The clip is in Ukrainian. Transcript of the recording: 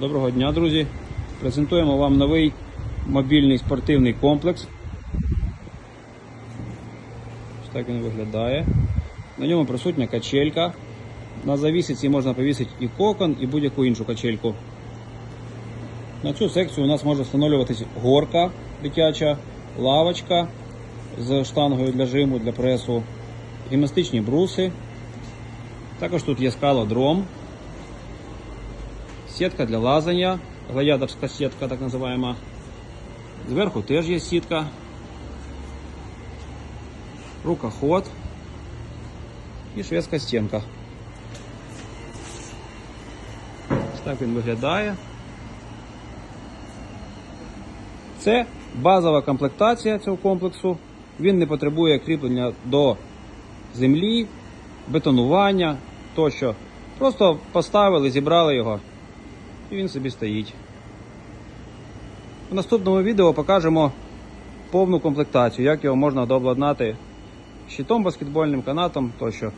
Доброго дня, друзі! Презентуємо вам новий мобільний спортивний комплекс. Ось так він виглядає. На ньому присутня качелька. На завісиці можна повісити і кокон, і будь-яку іншу качельку. На цю секцію у нас може встановлюватись горка дитяча, лавочка з штангою для жиму, для пресу, гімнастичні бруси. Також тут є скалодром, сітка для лазання, гладіаторська сітка, так називаємо. Зверху теж є сітка, рукоход і шведська стінка. Так він виглядає. Це базова комплектація цього комплексу. Він не потребує кріплення до землі, бетонування тощо. Просто поставили, зібрали його і він собі стоїть. В наступному відео покажемо повну комплектацію, як його можна дообладнати щитом баскетбольним, канатом тощо.